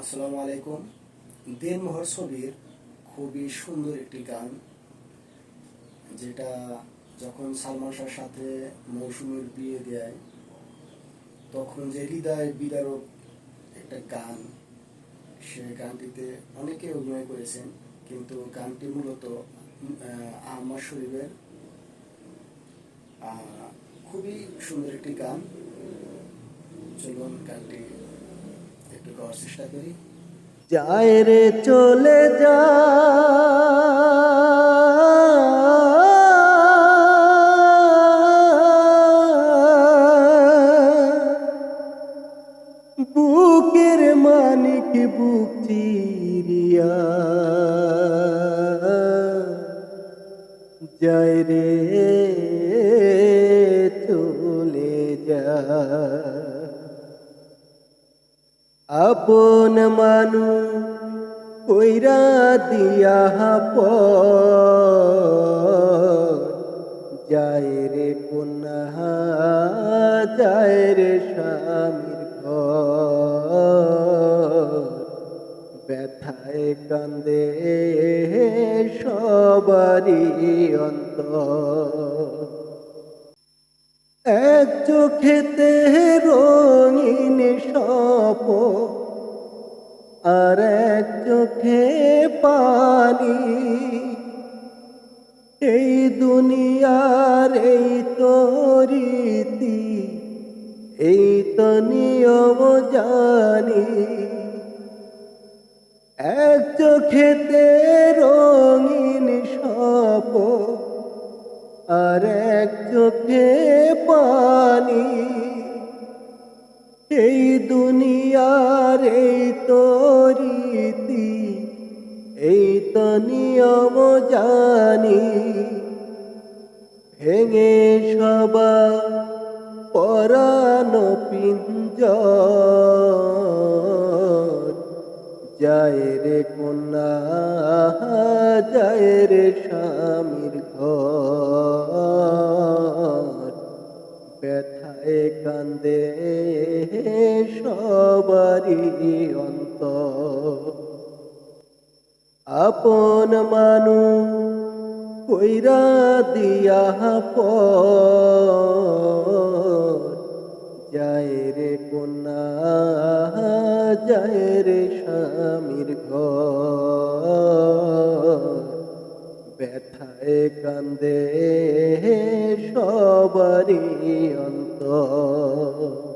আসসালামু আলাইকুম। দিন মোহর ছবির খুবই সুন্দর একটি গান, যেটা যখন সালমান শাহর সাথে মৌসুমীর বিয়ে দেয়, তখন যে হৃদয় বিদারক একটা গান, সে গানটিতে অনেকে অভিনয় করেছেন, কিন্তু গানটি মূলত আহমদ শরীফের খুবই সুন্দর একটি গান। চলুন গানটি একটু গাওয়ার চেষ্টা করি। রে চলে যা। বুকের মানিক বুক চিরিয়া। রে চলে যা। আপন মানু কইরা দিয়া যায় রে কন্যা, যায় রে স্বামীর ব্যথায় কান্দে সবারই অন্তর। এক চোখেতে রঙিন সপ আর এক চোখে পানি। এই দুনিয়ার, এই তো রীতি, এই তো নিয়ম জানি। এক চোখেতে রঙিন সপ আর এক চোখে পানি। এই দুনিয়ার এই তো রীতি এই তো নিয়ম জানি। ভেঙে সবা পরানো পিঞ্জ যায় রে কন্যা, যায় রে স্বামীর ঘর। কান্দে সবারই অন্ত আপন মানু কইরা দিয়া যায় রে কন্যা যায় রে স্বামীর ঘর। ব্যথায় কান্দে সবারে অন্তর।